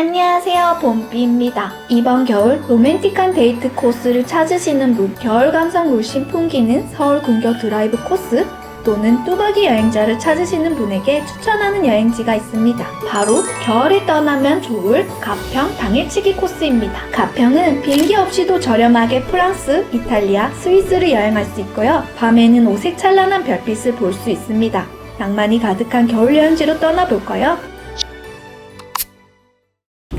안녕하세요, 봄비입니다. 이번 겨울 로맨틱한 데이트 코스를 찾으시는 분, 겨울 감성 물씬 풍기는 서울 군교 드라이브 코스, 또는 뚜벅이 여행자를 찾으시는 분에게 추천하는 여행지가 있습니다. 바로 겨울에 떠나면 좋을 가평 당일치기 코스입니다. 가평은 비행기 없이도 저렴하게 프랑스, 이탈리아, 스위스를 여행할 수 있고요. 밤에는 오색 찬란한 별빛을 볼 수 있습니다. 낭만이 가득한 겨울 여행지로 떠나볼까요?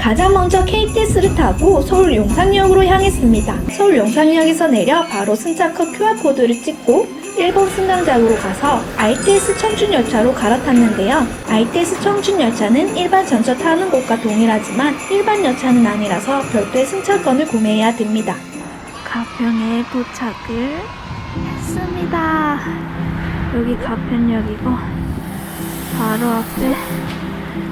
가장 먼저 KTX를 타고 서울 용산역으로 향했습니다. 서울 용산역에서 내려 바로 승차커 QR코드를 찍고 일본 승강장으로 가서 ITS 청춘열차로 갈아탔는데요. ITS 청춘열차는 일반 전철 타는 곳과 동일하지만 일반 열차는 아니라서 별도의 승차권을 구매해야 됩니다. 가평에 도착을 했습니다. 여기 가평역이고 바로 앞에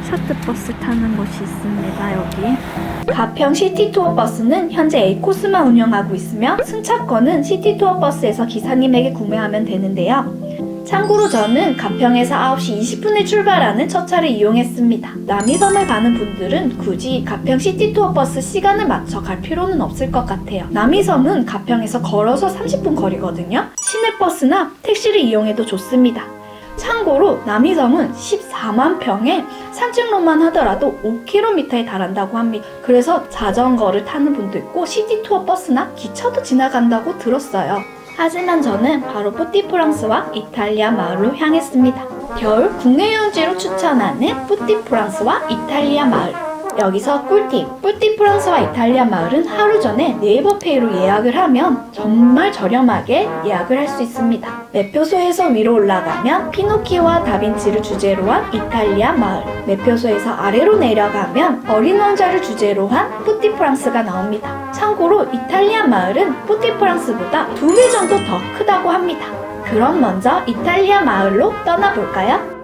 셔틀버스 타는 곳이 있습니다. 여기. 가평 시티투어 버스는 현재 A 코스만 운영하고 있으며 승차권은 시티투어 버스에서 기사님에게 구매하면 되는데요. 참고로 저는 가평에서 9시 20분에 출발하는 첫 차를 이용했습니다. 남이섬을 가는 분들은 굳이 가평 시티투어 버스 시간을 맞춰 갈 필요는 없을 것 같아요. 남이섬은 가평에서 걸어서 30분 거리거든요. 시내버스나 택시를 이용해도 좋습니다. 참고로 남이섬은 14만 평에 산책로만 하더라도 5km에 달한다고 합니다. 그래서 자전거를 타는 분도 있고 시티 투어 버스나 기차도 지나간다고 들었어요. 하지만 저는 바로 뿌띠프랑스와 이탈리아 마을로 향했습니다. 겨울 국내 여행지로 추천하는 뿌띠프랑스와 이탈리아 마을. 여기서 꿀팁! 뿌띠프랑스와 이탈리아 마을은 하루 전에 네이버 페이로 예약을 하면 정말 저렴하게 예약을 할 수 있습니다. 매표소에서 위로 올라가면 피노키오와 다빈치를 주제로 한 이탈리아 마을, 매표소에서 아래로 내려가면 어린 왕자를 주제로 한 뿌띠프랑스가 나옵니다. 참고로 이탈리아 마을은 뿌띠프랑스보다 두 배 정도 더 크다고 합니다. 그럼 먼저 이탈리아 마을로 떠나볼까요?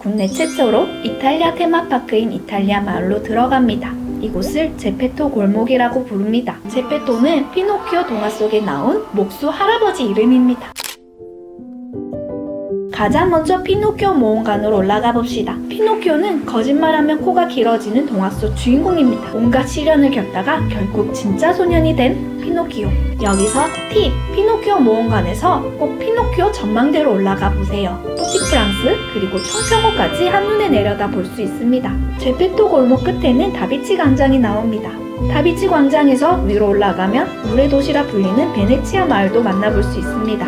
국내 최초로 이탈리아 테마파크인 이탈리아 마을로 들어갑니다. 이곳을 제페토 골목이라고 부릅니다. 제페토는 피노키오 동화 속에 나온 목수 할아버지 이름입니다. 가장 먼저 피노키오 모험관으로 올라가 봅시다. 피노키오는 거짓말하면 코가 길어지는 동화 속 주인공입니다. 온갖 시련을 겪다가 결국 진짜 소년이 된 피노키오. 여기서 팁! 피노키오 모험관에서 꼭 피노키오 전망대로 올라가 보세요. 포티프랑스 그리고 청평호까지 한눈에 내려다 볼 수 있습니다. 제페토 골목 끝에는 다비치 광장이 나옵니다. 다비치 광장에서 위로 올라가면 물의 도시라 불리는 베네치아 마을도 만나볼 수 있습니다.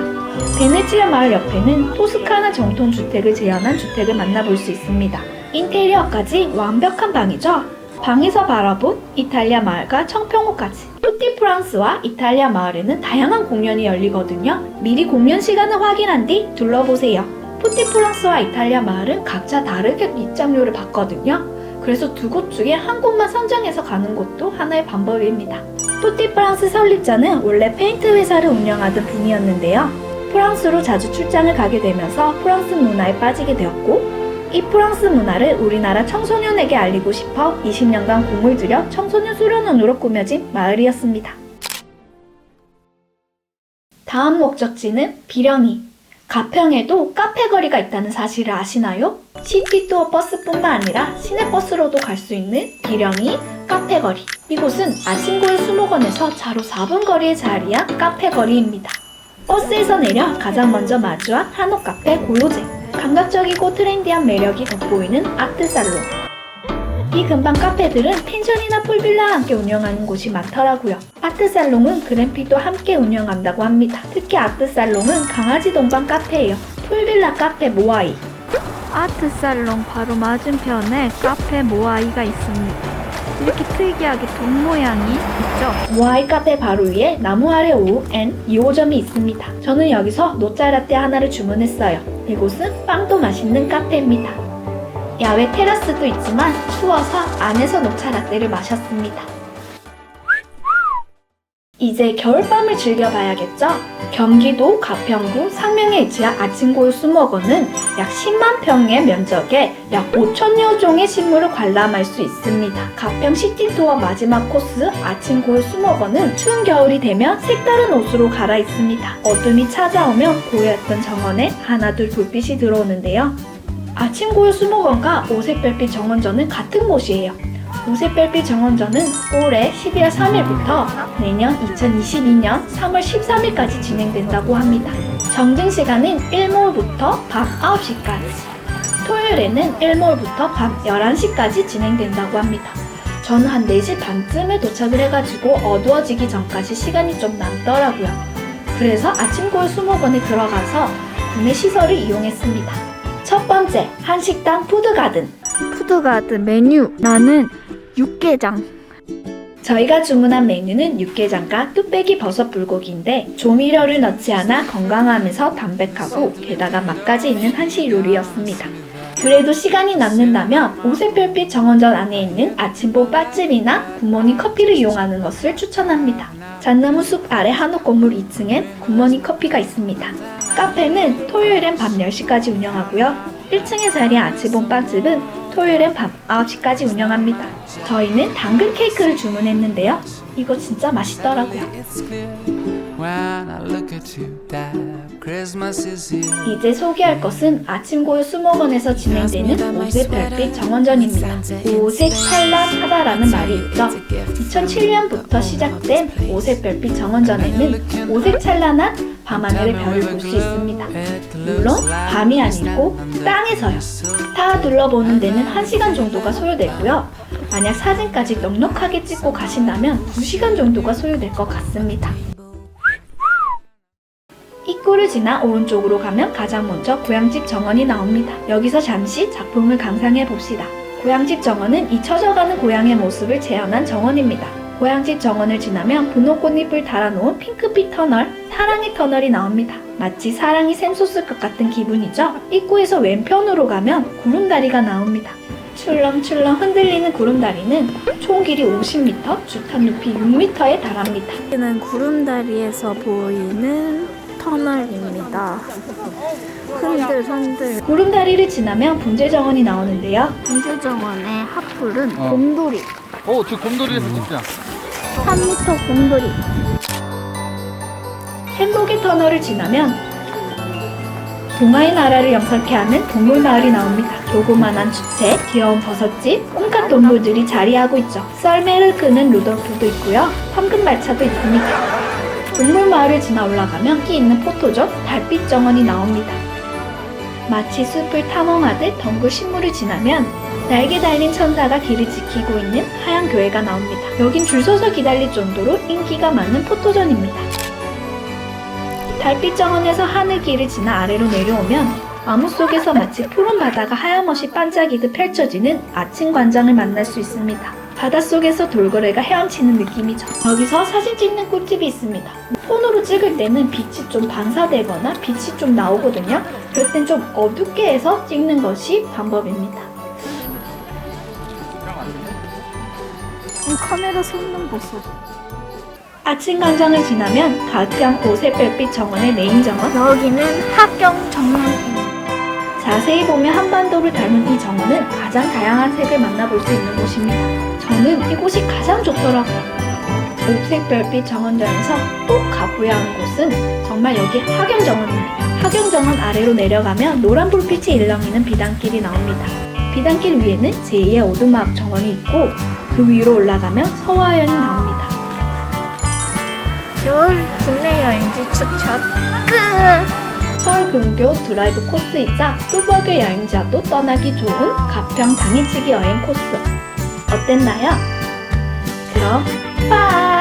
베네치아 마을 옆에는 토스카나 정통 주택을 재현한 주택을 만나볼 수 있습니다. 인테리어까지 완벽한 방이죠. 방에서 바라본 이탈리아 마을과 청평호까지. 푸티 프랑스와 이탈리아 마을에는 다양한 공연이 열리거든요. 미리 공연 시간을 확인한 뒤 둘러보세요. 푸티 프랑스와 이탈리아 마을은 각자 다르게 입장료를 받거든요. 그래서 두 곳 중에 한 곳만 선정해서 가는 것도 하나의 방법입니다. 푸티 프랑스 설립자는 원래 페인트 회사를 운영하던 분이었는데요. 프랑스로 자주 출장을 가게 되면서 프랑스 문화에 빠지게 되었고 이 프랑스 문화를 우리나라 청소년에게 알리고 싶어 20년간 공을 들여 청소년 수련원으로 꾸며진 마을이었습니다. 다음 목적지는 비령이. 가평에도 카페 거리가 있다는 사실을 아시나요? 시티투어 버스뿐만 아니라 시내버스로도 갈 수 있는 비령이 카페 거리. 이곳은 아침고의 수목원에서 차로 4분 거리에 자리한 카페 거리입니다. 버스에서 내려 가장 먼저 마주한 한옥 카페 고요제. 감각적이고 트렌디한 매력이 돋보이는 아트 살롱. 이 근방 카페들은 펜션이나 풀빌라와 함께 운영하는 곳이 많더라고요. 아트살롱은 그램피도 함께 운영한다고 합니다. 특히 아트살롱은 강아지 동반 카페예요. 풀빌라 카페 모아이. 아트살롱 바로 맞은편에 카페 모아이가 있습니다. 이렇게 특이하게 돈 모양이 있죠. 모아이 카페 바로 위에 나무 아래 오후 앤 2호점이 있습니다. 저는 여기서 노짜 라떼 하나를 주문했어요. 이곳은 빵도 맛있는 카페입니다. 야외 테라스도 있지만 추워서 안에서 녹차 라떼를 마셨습니다. 이제 겨울밤을 즐겨봐야겠죠? 경기도 가평구 상명에 위치한 아침고요 수목원은 약 10만 평의 면적에 약 5천여 종의 식물을 관람할 수 있습니다. 가평 시티투어 마지막 코스 아침고요 수목원은 추운 겨울이 되면 색다른 옷으로 갈아입습니다. 어둠이 찾아오면 고요했던 정원에 하나둘 불빛이 들어오는데요. 아침고요 수목원과 오색별빛 정원전은 같은 곳이에요. 오색별빛 정원전은 올해 12월 3일부터 내년 2022년 3월 13일까지 진행된다고 합니다. 정등 시간은 1몰부터 밤 9시까지, 토요일에는 1몰부터 밤 11시까지 진행된다고 합니다. 저는 한 4시 반쯤에 도착을 해가지고 어두워지기 전까지 시간이 좀 남더라고요. 그래서 아침고요 수목원에 들어가서 구내 시설을 이용했습니다. 첫 번째, 한식당 푸드가든. 푸드가든 메뉴 나는 육개장 저희가 주문한 메뉴는 육개장과 뚝배기 버섯 불고기인데 조미료를 넣지 않아 건강하면서 담백하고 게다가 맛까지 있는 한식 요리였습니다. 그래도 시간이 남는다면 오색별빛 정원전 안에 있는 아침보 바 집이나 굿모닝 커피를 이용하는 것을 추천합니다. 잣나무 숲 아래 한옥 건물 2층엔 굿모닝 커피가 있습니다. 카페는 토요일엔 밤 10시까지 운영하고요. 1층에 자리한 아침본 바집은 토요일엔 밤 9시까지 운영합니다. 저희는 당근 케이크를 주문했는데요. 이거 진짜 맛있더라고요. 이제 소개할 것은 아침고요 수목원에서 진행되는 오색 별빛 정원전입니다. 오색 찬란하다라는 말이 있죠. 2007년부터 시작된 오색 별빛 정원전에는 오색 찬란한 밤하늘의 별을 볼 수 있습니다. 물론 밤이 아니고 땅에서요. 다 둘러보는 데는 1시간 정도가 소요되고요. 만약 사진까지 넉넉하게 찍고 가신다면 2시간 정도가 소요될 것 같습니다. 입구를 지나 오른쪽으로 가면 가장 먼저 고향집 정원이 나옵니다. 여기서 잠시 작품을 감상해 봅시다. 고향집 정원은 잊혀져가는 고향의 모습을 재현한 정원입니다. 고향집 정원을 지나면 분홍 꽃잎을 달아놓은 핑크빛 터널, 사랑의 터널이 나옵니다. 마치 사랑이 샘솟을 것 같은 기분이죠? 입구에서 왼편으로 가면 구름다리가 나옵니다. 출렁출렁 흔들리는 구름다리는 총 길이 50m, 주탄 높이 6m에 달합니다. 여기는 구름다리에서 보이는 터널입니다 흔들 흔들 구름다리를 지나면 분재정원이 나오는데요. 분수정원의 핫플은 어. 곰돌이 어, 저 곰돌이에서 찍자. 3m 곰돌이 행복의 터널을 지나면 동화의 나라를 영상케 하는 동물 마을이 나옵니다. 조그만한 주택, 귀여운 버섯집, 온갖 동물들이 자리하고 있죠. 썰매를 끄는 루돌프도 있고요. 황금 말차도 있습니다. 동물 마을을 지나 올라가면 끼 있는 포토존, 달빛 정원이 나옵니다. 마치 숲을 탐험하듯 덩굴 식물을 지나면 날개 달린 천사가 길을 지키고 있는 하얀 교회가 나옵니다. 여긴 줄 서서 기다릴 정도로 인기가 많은 포토존입니다. 달빛 정원에서 하늘길을 지나 아래로 내려오면 암흑 속에서 마치 푸른 바다가 하염없이 반짝이듯 펼쳐지는 아침 광장을 만날 수 있습니다. 바닷속에서 돌고래가 헤엄치는 느낌이죠. 여기서 사진 찍는 꿀팁이 있습니다. 폰으로 찍을 때는 빛이 좀 반사되거나 빛이 좀 나오거든요. 그럴 땐 좀 어둡게 해서 찍는 것이 방법입니다. 이 카메라 솟는 모습 아침 광장을 지나면 가평 오색별빛 정원의 메인 정원, 여기는 합경 정원입니다 자세히 보면 한반도를 닮은 이 정원은 가장 다양한 색을 만나볼 수 있는 곳입니다. 저는 이곳이 가장 좋더라고요. 옥색별빛 정원전에서 꼭 가보야 하는 곳은 정말 여기 하경정원입니다. 하경정원 아래로 내려가면 노란 불빛이 일렁이는 비단길이 나옵니다. 비단길 위에는 제2의 오두막 정원이 있고 그 위로 올라가면 서화연이 나옵니다. 겨울 국내 여행지 추천 끝 서울 근교 드라이브 코스이자 뚜벅의 여행자도 떠나기 좋은 가평 당일치기 여행 코스. 어땠나요? 그럼 빠이!